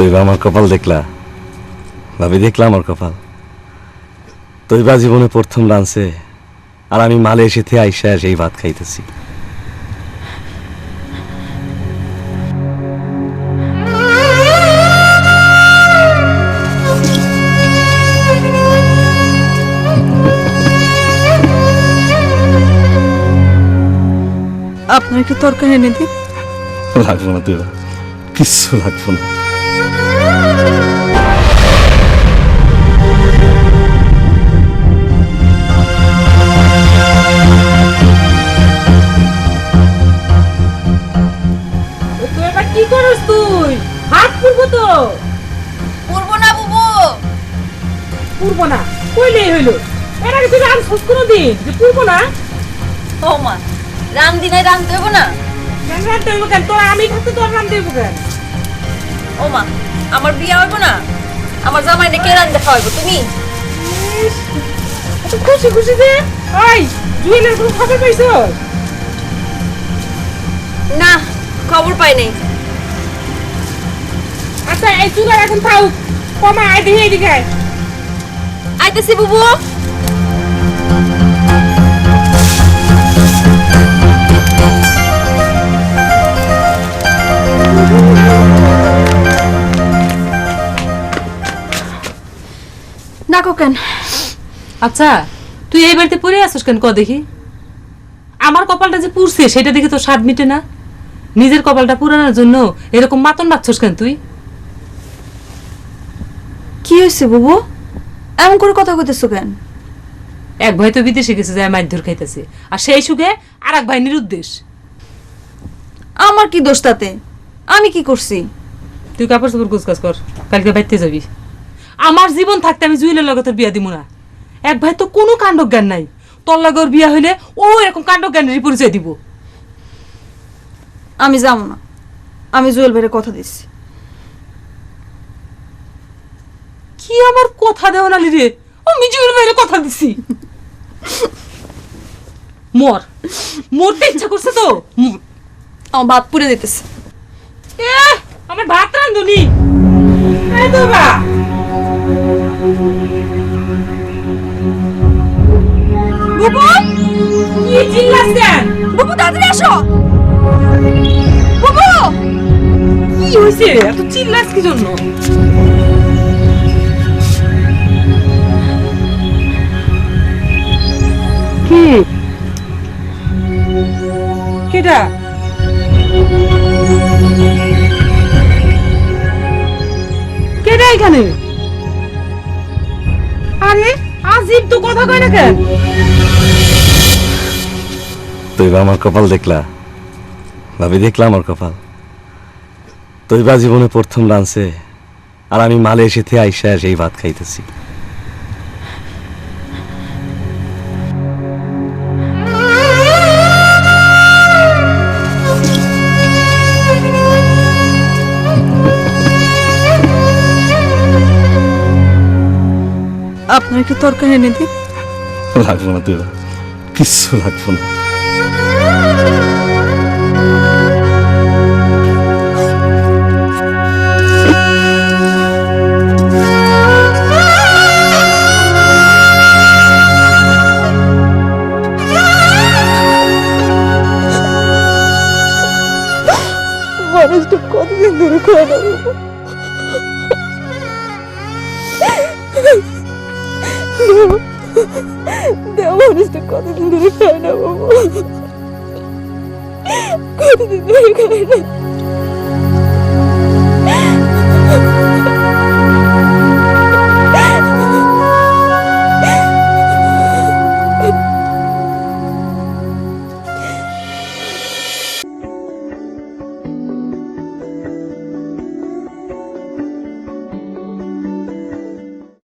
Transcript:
তুই বা আমার কপাল দেখলা। ভাবি দেখলা আমার কপাল। তুই বা জীবনে প্রথম ডান্সে আর আমি মালে এসেতে আইসা সেই ভাত খাইতেছি। আপনার একটু তরকারি এনে দিই লাগবো না তুই। কিচ্ছু লাগবো না। কি করস তুই? হাত পুরবো তো। পড়ব না বুবু। পুরবো না। কইলেই হইল। এর আগে তুই রান শেষ কোনো দিন যে পুরবো না? ও মা রাম দিনে রাম দেব না? কেন রান দেবো কেন? তোর আমি থাকতে তোর রান দেবো কেন? ও মা আমার বিয়ে হইব না? আমার জামাই কে রান দেখা হইব তুমি? এত খুশি খুশি যে? ওই জুয়েলের কোনো খবর পাইছো? না খবর পাই নাই। আচ্ছা এই চুলার এখন থাও কমা আয় দেখি এদিকে। আইতেছি বুবু। কেন? আচ্ছা তুই এই বাড়িতে পড়ে আসিস কেন ক দেখি? আমার কপালটা যে পুড়ছে সেটা দেখে তো স্বাদ মিটে না। নিজের কপালটা পুরানোর জন্য এরকম মাতন বাঁধছস কেন তুই? কি হয়েছে বুবু? এমন করে কথা কইতেছো কেন? এক ভাই তো বিদেশে গেছে যায় মারধর খাইতেছে। আর সেই সুখে আর এক ভাই নিরুদ্দেশ। আমার কি দোষ তাতে? আমি কি করছি? তুই কাপড় চাপড় গুছগাছ কর কালকে বাইতে যাবি। আমার জীবন থাকতে আমি জুয়েলের লগে তোর বিয়া দিব না। এক ভাই তো কোনো কাণ্ড জ্ঞান নাই। তোর লগে ওর বিয়া হইলে ও এরকম কাণ্ড জ্ঞানেরই পরিচয় দিব। আমি যাব না। আমি জুয়েল ভাইয়ের কথা দিচ্ছি। কি আমার কথা দেওয়া নালি রে? আমি জুয়েল ভাইয়ের কথা দিছি মর। মরতে ইচ্ছা করছে তো। মর। আমার ভাত পুড়ে দিতেছে। এ, আমার ভাত রান্ধুনি। এই তো বা। তাড়াতাড়ি আসো। বুবু! কি হয়েছে? এত চিল্লাস কি জন্য? কি? কেটা? কেটা এখানে? আরে আজিব তো কথা কয় না কেন? তুই আমার কপাল দেখলা। ভাবি দেখলা আমার কপাল। তুই বা জীবনে প্রথম ডান্সে আর আমি মালে এসেতে আইসা সেই ভাত খাইতেছি। আপনার একটু তরকারি এনে দিই লাগবো না তুই। কিচ্ছু লাগবো না। মানুষটা কতদিন ধরে খায় খায় না